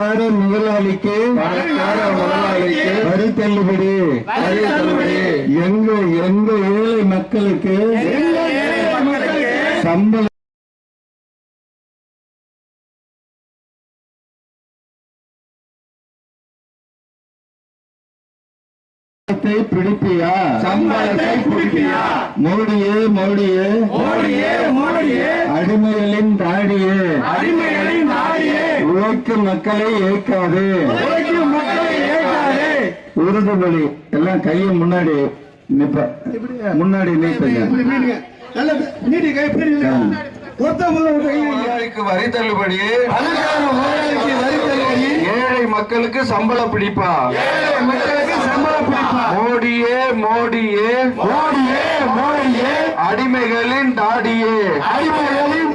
பணக்கார முதலாளிக்கு பணக்கார முதலாளிக்கு வரி தள்ளுபடி வரி தள்ளுபடி எங்க எங்க ஏழை மக்களுக்கு சம்பள சம்பளத்தை பிடிப்பியா? சம்பளத்தை பிடிப்பியா? மோடியே மோடியே. மோடியே மோடியே. அடிமைகளின் தாடியே. அடிமைகளின் நாடியே உழைக்கும் மக்களை ஏற்காது. உறுதிமொழி எல்லாம் கையை முன்னாடி நிப்ப. முன்னாடி வரி தள்ளுபடி. ஏழை மக்களுக்கு சம்பள பிடிப்பா. மோடியே மோடியே. மோடியே மோடியே. அடிமைகளின் தாடியே. அடிமைகளின்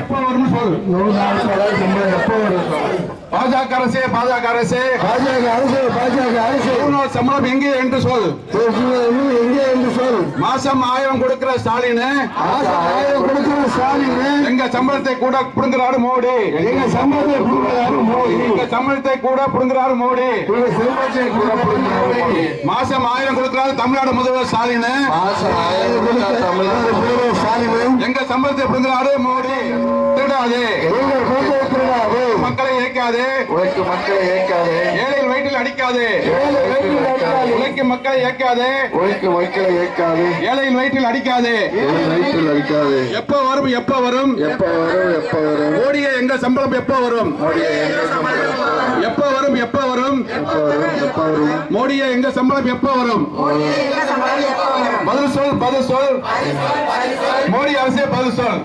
எப்ப வரும்னு சொல் நூறு நாள் சம்பளம் சம்பளம் எப்போ வரும் பாஜக அரசே பாஜக அரசே. பாஜக அரசு பாஜக அரசு. நூறு சம்பளம் எங்கே என்று சொல் இன்னும் எங்கே என்று சொல் மாசம் ஆயிரம் கொடுக்கிற ஸ்டாலின். மாசம் ஆயிரம் கொடுக்கிற ஸ்டாலின். எங்க சம்பளத்தை கூட புடுங்குறாரு மோடி. எங்க சம்பளத்தை கொடுக்கிறாரு மோடி. எங்க சம்பளத்தை கூட புடுங்குறாரு மோடி. கொடுக்கிறாரு மாசம் ஆயிரம் கொடுக்கிறாரு தமிழ்நாடு முதல்வர் ஸ்டாலின். மாசம் ஆயிரம் கொடுக்கிற தமிழ்நாடு எங்க சம்பளத்தை புடுங்குறாரு மோடி. திருடாது மக்களை இயக்காதே. உழைக்கும் மக்களை வயிற்றில் அடிக்காதே. இயக்காதே. உழைக்கும் மக்களை ஏற்காது ஏழைகள் வயிற்றில் அடிக்காதே. வயிற்றில் அடிக்காது. எப்ப வரும் எப்ப வரும்? எப்ப வரும் எப்ப வரும்? மோடியே எங்க சம்பளம் எப்ப வரும்? எப்ப வரும்? எப்ப வரும் மோடியே எங்க சம்பளம் எப்ப வரும்? பதில் சொல் பதில் சொல். மோடி அரசே பதில் சொல்.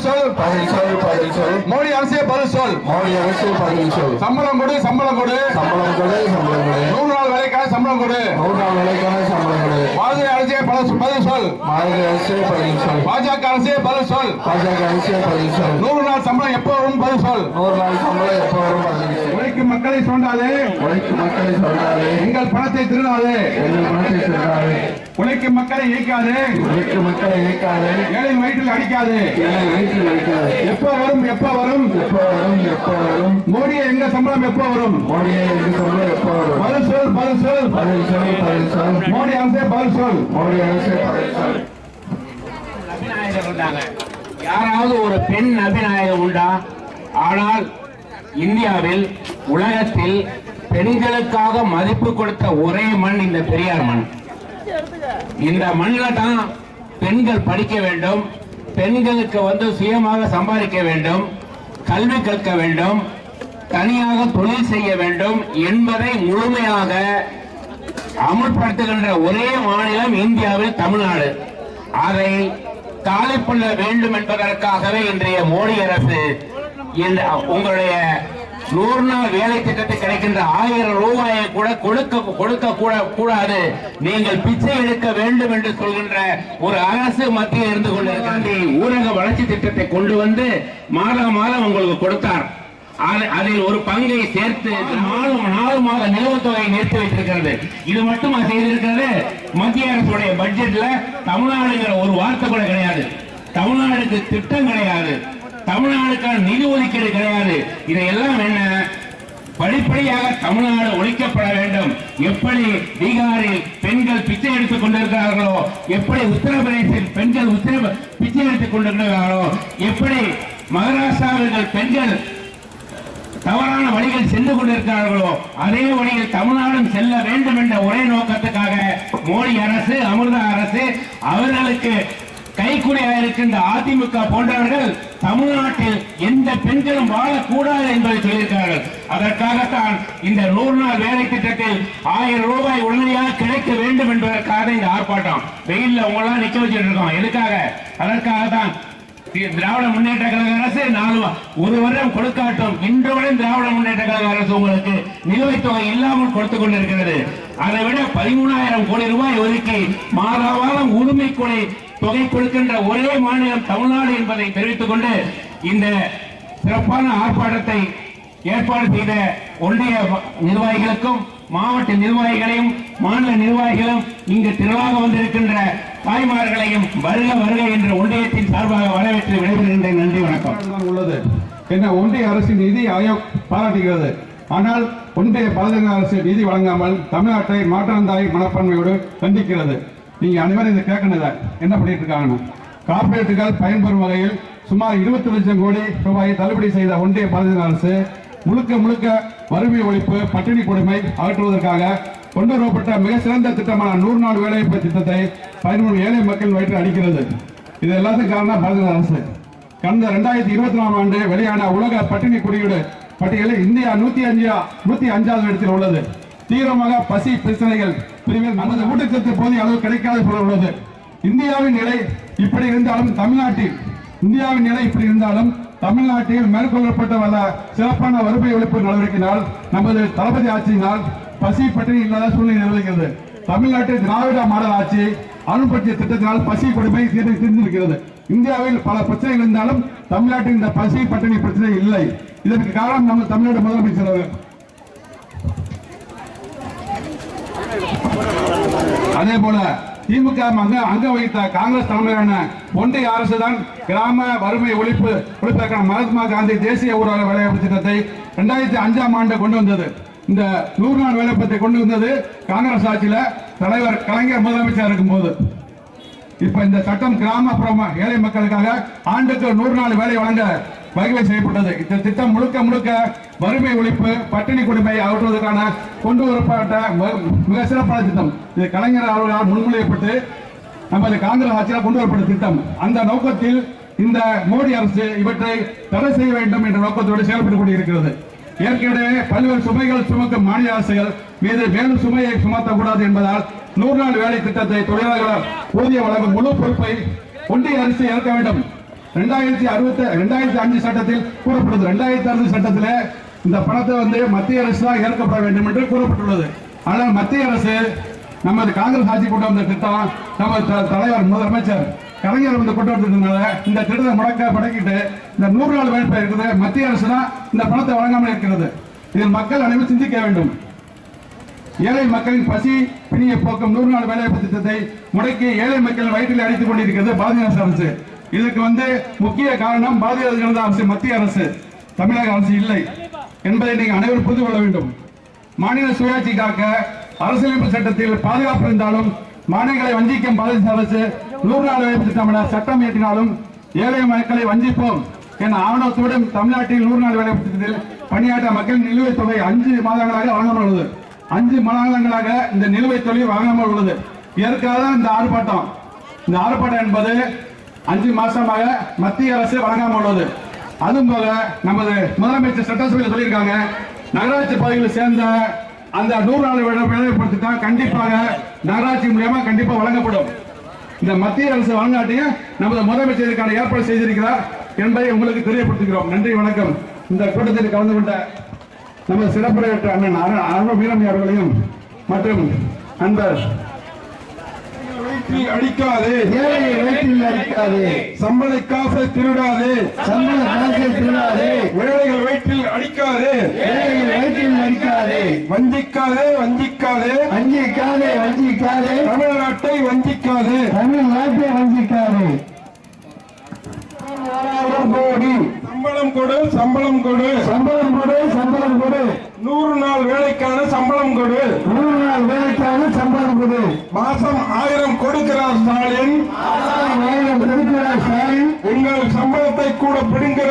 பதில் சொல் பதில் சொல் பதில் சொல் மோடி அரசே பதில் சொல் மோடி அரசு பதில் சொல் சம்பளம் கொடு சம்பளம் கொடு சம்பளம் கொடு சம்பளம் கொடு நூறு நாள் வேலைக்கான சம்பளம் கொடு நூறு நாள் வேலைக்கான சம்பளம் கொடு பாரதிய அரசே பதில் சொல் மாநில அரசு பதில் சொல் பாஜக அரசே பதில் சொல் பாஜக அரசு பதில் சொல் நூறு நாள் சம்பளம் எப்போ வரும் பதில் சொல் நூறு நாள் சம்பளம் எப்ப வரும் பதில் சொல் உழைக்கும் மக்களை சொன்னாலே மக்களை சொல்றாரு. எங்கள் பணத்தை திருடாதே. எங்கள் பணத்தை சொல்றாரு உழைக்கும் மக்களை இயக்காதே. உழைக்கும் மக்களை இயக்காது. ஏழை வயிற்றில் அடிக்காதே. ஏழை வயிற்றில் வைக்காது எப்போ வரும் எப்போ வரும்? எப்ப வரும் எப்ப வரும்? மோடியை எங்க சம்பளம் எப்போ வரும்? மோடியை எங்க சம்பளம் எப்ப வரும்? பதில் சொல் பதில் சொல். பதில் சொல் பதில் சொல். மோடி அரசே பதில் சொல். மோடி அரசு பதில் சொல். யாராவது ஒரு பெண் அபிநாயகம் உண்டா? ஆனால் இந்தியாவில் உலகத்தில் பெண்களுக்காக மதிப்பு கொடுத்த ஒரே மண் இந்த பெரியார் மண். இந்த மண்ணில் தான் பெண்கள் படிக்க வேண்டும் பெண்களுக்கு வந்து சுயமாக சம்பாதிக்க வேண்டும் கல்வி கற்க வேண்டும் தனியாக தொழில் செய்ய வேண்டும் என்பதை முழுமையாக அமுல்படுத்துகின்ற ஒரே மாநிலம் இந்தியாவில் தமிழ்நாடு. அதை தாழைப்பள்ள வேண்டும் என்பதற்காகவே இன்றைய மோடி அரசு உங்களுடைய நூறு நாள் வேலை திட்டத்தில் கிடைக்கின்ற ஆயிரம் ரூபாயை கூட கொடுக்க கொடுக்க கூட கூடாது. நீங்கள் பிச்சை எடுக்க வேண்டும் என்று சொல்கின்ற ஒரு அரசு மத்தியில் இருந்து கொண்டிருக்கிறது ஊரக வளர்ச்சி திட்டத்தை கொண்டு வந்து மாதம் மாதம் உங்களுக்கு கொடுத்தார். அதில் ஒரு பங்கை சேர்த்து நாலு நாலு மாத நிலுவைத் தொகையை நிறுத்தி வைத்திருக்கிறது. இது மட்டும் அது செய்திருக்கிறது. மத்திய அரசுடைய பட்ஜெட்ல தமிழ்நாடுங்கிற ஒரு வார்த்தை கூட கிடையாது. தமிழ்நாடுக்கு திட்டம் கிடையாது. தமிழ்நாடுக்கான நிதி ஒதுக்கீடு கிடையாது. இதையெல்லாம் என்ன? படிப்படியாக தமிழ்நாடு ஒழிக்கப்பட வேண்டும். எப்படி பீகாரில் பெண்கள் பிச்சை எடுத்துக் கொண்டிருக்கிறார்களோ எப்படி உத்தரப்பிரதேசத்தில் பெண்கள் உத்தர பிச்சை எடுத்துக் கொண்டிருக்கிறார்களோ எப்படி மகாராஷ்டிராவில் பெண்கள் தவறான வழிகள் சென்று கொண்டிருக்கிறார்களோ அதே வழியில் தமிழ்நாடும் செல்ல வேண்டும் என்ற ஒரே நோக்கத்துக்காக மோடி அரசு அமிர்தா அரசு அவர்களுக்கு கைக்குறையாக இருக்கின்ற அதிமுக போன்றவர்கள் தமிழ்நாட்டில் எந்த பெண்களும் வாழக்கூடாது என்பதை சொல்லியிருக்கிறார்கள். அதற்காகத்தான் இந்த நூறு நாள் வேலை திட்டத்தில் ஆயிரம் ரூபாய் உடனடியாக கிடைக்க வேண்டும் என்பதற்காக இந்த ஆர்ப்பாட்டம். வெயில்ல உங்களெல்லாம் நிக்க வச்சுட்டு இருக்கோம். எதுக்காக? அதற்காக தான் திராவிட முன்னேற்ற கழக அரசு நாலு ஒரு வருடம் கொடுக்காட்டும். இன்று வரை திராவிட முன்னேற்ற கழக அரசு உங்களுக்கு நிலுவைத் தொகை இல்லாமல் கொடுத்து கொண்டிருக்கிறது. அதை விட பதிமூணாயிரம் கோடி ரூபாய் ஒதுக்கி மாத உரிமை கொலை தொகை கொடுக்கின்ற ஒரே மாநிலம் தமிழ்நாடு என்பதை தெரிவித்துக் கொண்டு இந்த சிறப்பான ஆர்ப்பாட்டத்தை ஏற்பாடு செய்த ஒன்றிய வ- நிர்வாகிகளுக்கும் மாவட்ட நிர்வாகிகளையும் மாநில நிர்வாகிகளும் இங்கு திரளாக வந்திருக்கின்ற தாய்மார்களையும் வருக வருக என்று ஒன்றியத்தின் சார்பாக வரவேற்று விடைபெறுகின்றேன். நன்றி வணக்கம். தான் உள்ளது. என்ன ஒன்றிய அரசின் நிதி ஆயோக் பாராட்டுகிறது. ஆனால் ஒன்றிய பாரதிய அரசு நிதி வழங்காமல் தமிழ்நாட்டை மாற்றந்தாய் மனப்பான்மையோடு கண்டிக்கிறது. நீங்க அனைவரும் இதை கேட்கணுங்க. என்ன பண்ணிட்டு இருக்காங்கன்னு கார்ப்பரேட்டுகள் பயன்பெறும் வகையில் சுமார் இருபத்தி லட்சம் கோடி ரூபாயை தள்ளுபடி செய்த ஒன்றிய பாரதிய அரசு முழுக்க முழுக்க வறுமை ஒழிப்பு பட்டினி கொடுமை அகற்றுவதற்காக கொண்டு வரப்பட்ட மிக சிறந்த திட்டமான நூறு நாள் வேலைவாய்ப்பு திட்டத்தை பதிமூணு ஏழை மக்கள் வயிற்று அடிக்கிறது. இது எல்லாத்துக்கும் காரணம் பாரதிய அரசு. கடந்த ரெண்டாயிரத்தி இருபத்தி நாலாம் ஆண்டு வெளியான உலக பட்டினி குறியீடு பட்டியலில் இந்தியா நூத்தி அஞ்சா நூத்தி அஞ்சாவது இடத்தில் உள்ளது. தீவிரமாக பசி பிரச்சனைகள் பிரிவில் நமது ஊட்டச்சத்து போதிய அளவு கிடைக்காத போல உள்ளது. இந்தியாவின் நிலை இப்படி இருந்தாலும் தமிழ்நாட்டில் இந்தியாவின் நிலை இப்படி இருந்தாலும் தமிழ்நாட்டில் மேற்கொள்ளப்பட்ட பல சிறப்பான வறுமை ஒழிப்பு நடவடிக்கையினால் நமது தளபதி ஆட்சியினால் பசி பட்டினி இல்லாத சூழ்நிலை நிலவுகிறது. தமிழ்நாட்டில் திராவிட மாடல் ஆட்சி அணுபற்றிய திட்டத்தினால் பசி கொடுமை தீர்ந்திருக்கிறது. இந்தியாவில் பல பிரச்சனைகள் இருந்தாலும் தமிழ்நாட்டில் இந்த பசி பட்டினி பிரச்சனை இல்லை. இதற்கு காரணம் நம்ம தமிழ்நாடு முதலமைச்சர் அதே போல திமுக அங்க அங்க வகித்த காங்கிரஸ் தலைமையிலான ஒன்றிய அரசு தான் கிராம வறுமை ஒழிப்பு ஒழிப்பதற்கான மகாத்மா காந்தி தேசிய ஊரக வேலைவாய்ப்பு திட்டத்தை இரண்டாயிரத்தி அஞ்சாம் ஆண்டு கொண்டு வந்தது. இந்த நூறு நாள் வேலைப்பத்தை கொண்டு வந்தது காங்கிரஸ் ஆட்சியில தலைவர் கலைஞர் முதலமைச்சர் இருக்கும்போது. இப்ப இந்த சட்டம் கிராமப்புற ஏழை மக்களுக்காக ஆண்டுக்கு நூறு நாள் வேலை வழங்க வகை செய்யப்பட்டது. இந்த திட்டம் முழுக்க முழுக்க வறுமை ஒழிப்பு பட்டினி கொடுமை அகற்றுவதற்கான கொண்டு வரப்பட்ட ம- மிக சிறப்பான திட்டம். இது கலைஞர் அவர்களால் முன்மொழியப்பட்டு நமது காங்கிரஸ் ஆட்சியால் கொண்டு வரப்பட்ட திட்டம். அந்த நோக்கத்தில் இந்த மோடி அரசு இவற்றை தடை செய்ய வேண்டும் என்ற நோக்கத்தோடு செயல்பட்டுக் கொண்டிருக்கிறது. ஏற்கனவே பல்வேறு சுமைகள் சுமக்கும் மாநில அரசுகள் மீது மேலும் சுமையை சுமத்தக்கூடாது என்பதால் நூறு நாள் வேலை திட்டத்தை தொழிலாளர்கள் ஊதிய வழங்கும் முழு பொறுப்பை ஒன்றிய அரசு ஏற்க வேண்டும். ரெண்டாயிரத்தி அறுபத்தி ரெண்டாயிரத்தி அஞ்சு சட்டத்தில் கூறப்பட்டது ரெண்டாயிரத்தி அறுபது சட்டத்தில் இந்த பணத்தை வந்து மத்திய அரசு தான் ஏற்கப்பட வேண்டும் என்று கூறப்பட்டுள்ளது. ஆனால் மத்திய அரசு நமது காங்கிரஸ் ஆட்சி கொண்டு வந்த திட்டம் நமது த- தலைவர் முதலமைச்சர் கலைஞர் வந்து கொண்டு வந்ததுனால இந்த திட்டத்தை முடக்க முடக்கிட்டு இந்த நூறு நாள் வேட்பு இருக்குது. மத்திய அரசு தான் இந்த பணத்தை வழங்காமல் இருக்கிறது. இதில் மக்கள் அனைவரும் சிந்திக்க வேண்டும். ஏழை மக்களின் பசி பிணியை போக்கும் நூறு நாள் வேலைவாய்ப்பு திட்டத்தை முடக்கி ஏழை மக்கள் வயிற்றில் அடித்துக் கொண்டிருக்கிறது பாஜக அரசு. இதுக்கு வந்து முக்கிய காரணம் பாரதிய ஜனதா அரசு மத்திய அரசு. தமிழக அரசு இல்லை என்பதை நீங்கள் அனைவரும் புரிந்து கொள்ள வேண்டும். மாநில சுயாட்சி காக்க அரசியலமைப்பு சட்டத்தில் பாதுகாப்பு இருந்தாலும் மாநிலங்களை வஞ்சிக்கும் பாரதிய அரசு நூறு நாள் வேலைவாய்ப்பு திட்டம் சட்டம் இயற்றினாலும் ஏழை மக்களை வஞ்சிப்போம் என ஆவணத்துடன் தமிழ்நாட்டில் நூறு நாள் வேலை திட்டத்தில் பணியாற்ற மக்களின் நிலுவைத் தொகை அஞ்சு மாதங்களாக வழங்கப்பட உள்ளது. அஞ்சு மாதங்களாக இந்த நிலுவைத் தொகை வழங்காமல் உள்ளது. இதற்காக இந்த ஆர்ப்பாட்டம். இந்த ஆர்ப்பாட்டம் என்பது அஞ்சு மாசமாக மத்திய அரசு வழங்காமல் உள்ளது. அதுவும் போக நமது முதலமைச்சர் சட்டசபையில் சொல்லியிருக்காங்க நகராட்சி பகுதியில் சேர்ந்த அந்த நூறு நாள் வேலை தான் கண்டிப்பாக நகராட்சி மூலியமா கண்டிப்பா வழங்கப்படும். இந்த மத்திய அரசு வழங்காட்டியும் நமது முதலமைச்சருக்கான ஏற்பாடு செய்திருக்கிறார் என்பதை உங்களுக்கு தெரியப்படுத்துகிறோம். நன்றி வணக்கம். இந்த கூட்டத்தில் கலந்து கொண்ட நமது சிறப்புரையற்ற அண்ணன் அரு- அருண் வீரமணி அவர்களையும் மற்றும் நண்பர் அடிக்காது. ஏழை வயிற்றில் அடிக்காது. சம்பள காசை திருடாது. சம்பள காசை திருடாது. ஏழைகள் வயிற்றில் அடிக்காது. ஏழை வயிற்றில் அடிக்காது. வஞ்சிக்காதே வஞ்சிக்காதே. வஞ்சிக்காதே வஞ்சிக்காதே. தமிழ்நாட்டை வஞ்சிக்காது. தமிழ்நாட்டை வஞ்சிக்காது. கோடி சம்பளம் கொடு சம்பளம் கொடு. சம்பளம் கொடு சம்பளம் கொடு. நூறு நாள் வேலைக்கான சம்பளம் கொடு. நூறு நாள் வேலைக்கான சம்பளம் கொடு. மாசம் ஆயிரம் கொடுக்கிறார் ஸ்டாலின். ஆயிரம் கொடுக்கிறார் ஸ்டாலின். உங்கள் சம்பளத்தை கூட பிடுங்கிறார்